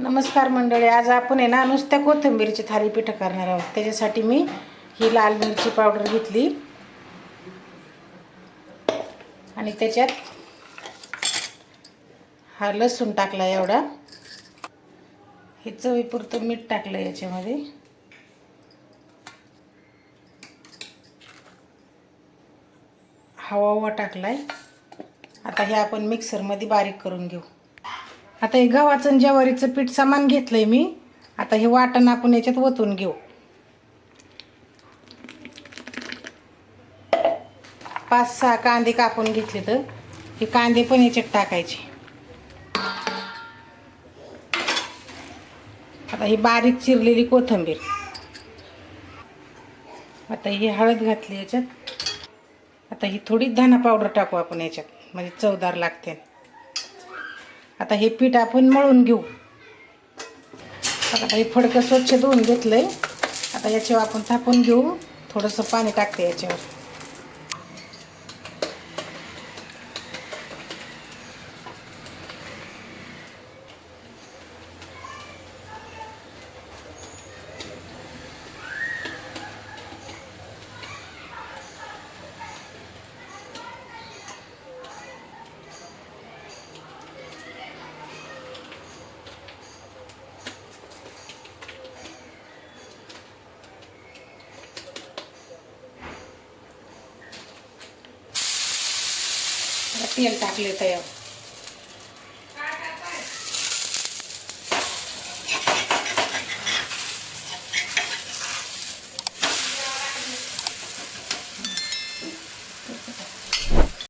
नमस्कार मंडळी आज आपण आहे ना नुसत्या कोथिंबीरची थालीपीठं करणार आहोत. त्याच्यासाठी मी ही लाल मिरची पावडर घेतली. आणि त्याच्यात हा लसूण टाकला एवढा. हे चवीपुरतं मीठ टाकलं याच्यामध्ये. हवा हवा टाकलाय. आता हे आपण मिक्सरमध्ये बारीक करून घेऊ. आता हे गव्हाचं आणि ज्वारीचं पीठ समान घेतलंय मी. आता हे वाटण आपण याच्यात ओतून घेऊ. पाच सहा कांदे कापून घेतले तर हे कांदे पण याच्यात टाकायचे. आता ही बारीक चिरलेली कोथिंबीर. आता ही हळद घातली याच्यात. आता ही थोडी धना पावडर टाकू आपण याच्यात. म्हणजे चवदार लागते. आता हे पीठ आपण मळून घेऊ. आता हे फडकं स्वच्छ धुवून आहे आता याच्यावर आपण थापून घेऊ. थोडंसं पाणी टाकते याच्यावर. तेल टाकले तयार.